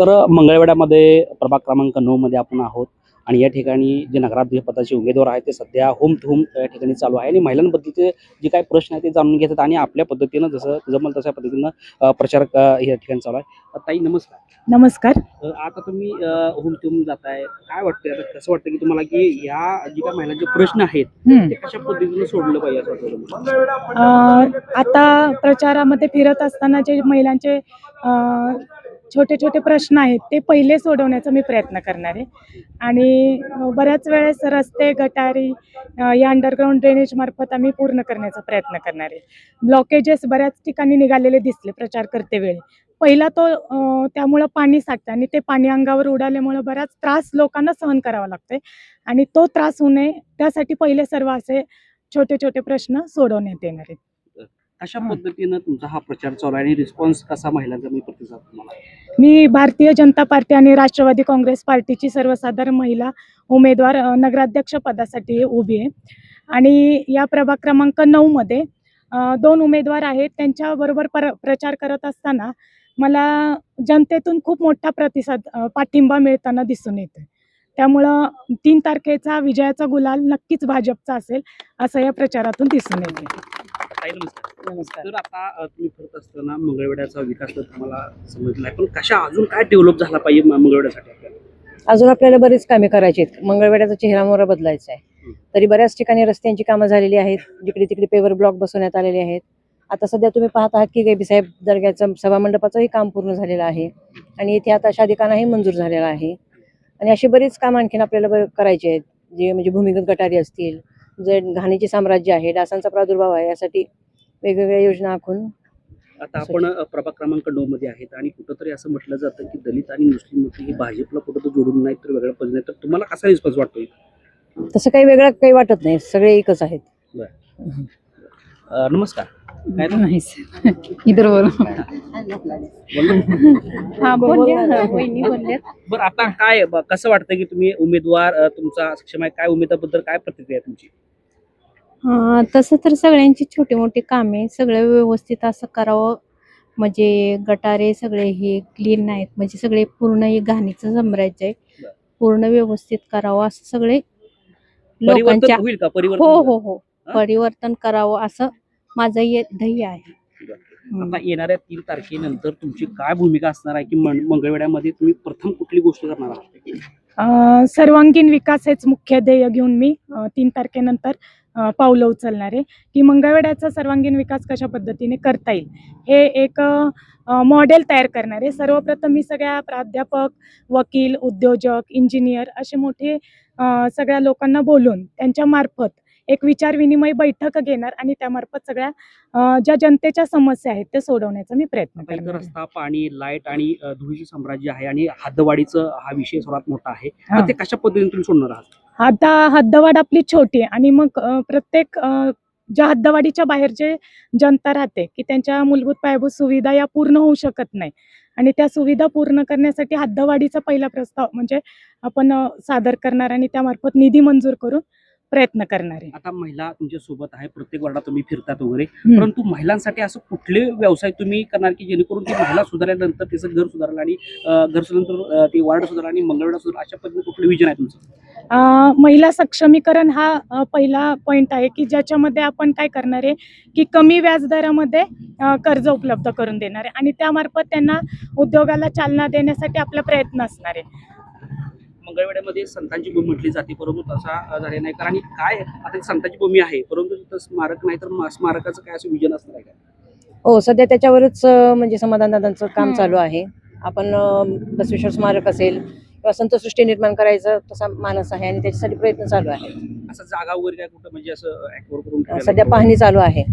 तर मंगळवेढ्यामध्ये प्रभाग क्रमांक नऊ मध्ये आपण आहोत. आणि या ठिकाणी जे नगराध्यक्ष पदाचे उमेदवार आहेत ते सध्या होम टू होम या ठिकाणी चालू आहे. आणि महिलांबद्दलचे जे काही प्रश्न आहेत ते जाणून घेतात आणि आपल्या पद्धतीनं जसं जमल तशा पद्धतीनं प्रचार या ठिकाणी चालू आहे. ताई नमस्कार. नमस्कार. आता तुम्ही होम टू होम जाताय. काय वाटतंय? आता कसं वाटतं की तुम्हाला की ह्या जे काही महिलांचे प्रश्न आहेत. ते कशा पद्धतीनं सोडलं पाहिजे असं आता प्रचारामध्ये फिरत असताना जे महिलांचे छोटे छोटे प्रश्न आहेत ते पहिले सोडवण्याचा मी प्रयत्न करणार आहे. आणि बऱ्याच वेळेस रस्ते गटारी या अंडरग्राऊंड ड्रेनेज मार्फत आम्ही पूर्ण करण्याचा प्रयत्न करणार आहे. ब्लॉकेजेस बऱ्याच ठिकाणी निघालेले दिसले प्रचार करते वेळी. पहिला तो त्यामुळं पाणी साठतं आणि ते पाणी अंगावर उडाल्यामुळं बराच त्रास लोकांना सहन करावा लागतोय. आणि तो त्रास होऊ नये त्यासाठी पहिले सर्व असे छोटे छोटे प्रश्न सोडवण्यात येणार आहेत. कशा पद्धतीनं तुमचा हा प्रचार चालू आहे आणि रिस्पॉन्स कसा महिलांचा मी प्रतिसाद तुम्हाला मी भारतीय जनता पार्टी आणि राष्ट्रवादी काँग्रेस पार्टीची सर्वसाधारण महिला उमेदवार नगराध्यक्ष पदासाठी उभी आहे. आणि या प्रभाग क्रमांक नऊमध्ये दोन उमेदवार आहेत. त्यांच्याबरोबर पर प्रचार करत असताना मला जनतेतून खूप मोठा प्रतिसाद पाठिंबा मिळताना दिसून येतो त्यामुळं तीन तारखेचा विजयाचा गुलाल नक्कीच भाजपचा असेल असं या प्रचारातून दिसून येते ताई नमस्कार नमस्कार तर आता तुम्ही फिरत असताना मंगळवेड्याचा विकास तर तुम्हाला समजला आहे पण कशा अजून काय डेव्हलप झाला पाहिजे म- मंगळवेढ्यासाठी आपल्याला? अजून आपल्याला बरीच कामे करायची आहेत. मंगळवेढ्याचा चेहरा मोहरा बदलायचा आहे. तरी बऱ्याच ठिकाणी रस्त्यांची कामं झालेली आहेत. जिकडे तिकडे पेवर ब्लॉक बसवण्यात आलेले आहेत. आता सध्या तुम्ही पाहत आहात की गैबी साहेब दर्ग्याचं सभामंडपाचंही काम पूर्ण झालेलं आहे. आणि इथे आता शादिकानाही मंजूर झालेला आहे. आणि अशी बरीच कामं आणखीन आपल्याला करायची आहेत. जे म्हणजे भूमिगत गटारी असतील जे घाणीचे साम्राज्य आहे डासांचा प्रादुर्भाव आहे यासाठी वेगवेगळ्या योजना आखून आता आपण प्रभाग क्रमांक नऊ मध्ये आहेत आणि कुठंतरी असं म्हटलं जातं की दलित आणि मुस्लिम हे भाजपला कुठं जोडून नाही तर वेगळ्या पद्धतीने तर तुम्हाला कसा रिस्पॉन्स वाटतोय? तसं काही वेगळं काही वाटत नाही. सगळे एकच आहेत. नमस्कार. काय? नाही सर. इधर बोल? हा बरं आता काय ब- कसं वाटतं की तुम्ही उमेदवार तुमचा सक्षम आहे? काय उमेदवाराबद्दल काय प्रतिक्रिया तुमची? तसं तर सगळ्यांची छोटी मोठी कामे सगळं व्यवस्थित असं करावं. म्हणजे गटारे सगळे हे क्लीन नाहीत. म्हणजे सगळे पूर्ण हे घाणीचं साम्राज्य आहे. पूर्ण व्यवस्थित करावं असं सगळे परिवर्तन लोकांच्या होईल का? परिवर्तन हो हो हो. हा? परिवर्तन करावं असं माझं हे ध्येय आहे. आता येणाऱ्या तीन तारखेनंतर तुमची काय भूमिका असणार आहे? की मं- मंगळवेढ्यामध्ये तुम्ही प्रथम कुठली गोष्ट करणार आहात? अ, सर्वांगीण विकास हेच मुख्य ध्येय घेऊन मी तीन तारखेनंतर. पावलं उचलणार आहे की मंगळवेड्याचा सर्वांगीण विकास कशा पद्धतीने करता येईल? हे एक मॉडेल तयार करणार आहे सर्वप्रथम मी सगळ्या प्राध्यापक वकील उद्योजक इंजिनियर असे मोठे सगळ्या लोकांना बोलून त्यांच्यामार्फत एक विचार विनिमय बैठक घेणार आणि त्यामार्फत सगळ्या ज्या जनतेच्या समस्या आहेत ते सोडवण्याचा मी प्रयत्न. रस्ता पाणी लाइट आणि धुळीचे साम्राज्य आहे आणि हद्दवाढीचं हा विषय सर्वात मोठा आहे. ते कशा पद्धतीने तुम्ही सोडणार आहात? आता हद्दवाढ आपली छोटी आहे आणि मग प्रत्येक ज्या हद्दवाढीच्या बाहेर जे जनता राहते की त्यांच्या मूलभूत पायाभूत सुविधा या पूर्ण होऊ शकत नाही. आणि त्या सुविधा पूर्ण करण्यासाठी हद्दवाढीचा पहिला प्रस्ताव म्हणजे आपण सादर करणार आणि त्यामार्फत निधी मंजूर करून प्रयत्न करणार. आहे आता महिला तुमच्यासोबत आहे प्रत्येक वार्डात तुम्ही फिरतात वगैरे. परंतु महिलांसाठी असं कुठले व्यवसाय तुम्ही करणार की जेणेकरून ती महिला सुधारल्यानंतर तिचं घर सुधारलं आणि घर सुधारल्यानंतर ती वार्ड सुधारला आणि मंगळवेढा सुधारला अशा पद्धतीने कुठलं विजन आहे तुमचं? महिला सक्षमीकरण हा पहिला पॉईंट आहे की ज्याच्यामध्ये आपण काय करणार आहे की कमी व्याजदरामध्ये कर्ज उपलब्ध करून देणार आहे आणि त्यामार्फत त्यांना उद्योगाला चालना देण्यासाठी आपला प्रयत्न असणार आहे. मंगळवेढ्यामध्ये संतांची भूमी म्हटली जाते. परंतु तसा झाले नाही कारण काय आता ती संतांची भूमी आहे? परंतु तिथं स्मारक नाही तर स्मारकाचं काय असं विजन असणार आहे का? हो सध्या त्याच्यावरच म्हणजे समाधान दादांचं काम. चालू आहे. आपण बसवेश्वर स्मारक असेल किंवा संतसृष्टी निर्माण करायचं तसा मानस आहे आणि त्याच्यासाठी प्रयत्न चालू आहे. असं जागा वगैरे काय कुठं म्हणजे असं ऍक्वर करून सध्या? पाहणी चालू आहे.